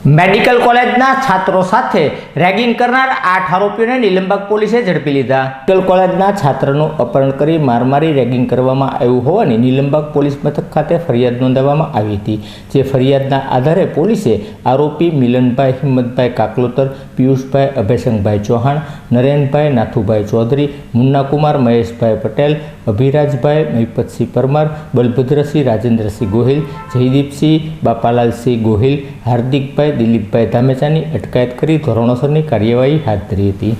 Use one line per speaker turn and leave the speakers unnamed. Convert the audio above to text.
Medical કોલેજના છાત્રો સાથે ragging કરનાર આઠ આરોપીઓને નિલંબક પોલીસે ઝડપી લીધા. મેડિકલ કોલેજના છાત્રનું અપહરણ કરી મારમારી રેગિંગ કરવામાં આવ્યું હોવાની નિલંબક પોલીસ મથક ખાતે ફરિયાદ નોંધાવવામાં આવી હતી, જે ફરિયાદના આધારે પોલીસે આરોપી મિલનભાઈ હિંમતભાઈ કાકલોતર, પિયુષભાઈ અભયશંકભાઈ ચૌહાણ, નરેનભાઈ નાથુભાઈ ચૌધરી, મુન્નાકુમાર મહેશભાઈ પટેલ, અભિરાજભાઈ મહિપતસિંહ પરમાર, બલભદ્રસિંહ રાજેન્દ્રસિંહ ગોહિલ, જયદીપસિંહ બાપાલાલસિંહ ગોહિલ, હાર્દિકભાઈ દિલીપભાઈ ધામેચાની અટકાયત કરી ધોરણોસરની કાર્યવાહી હાથ ધરી હતી.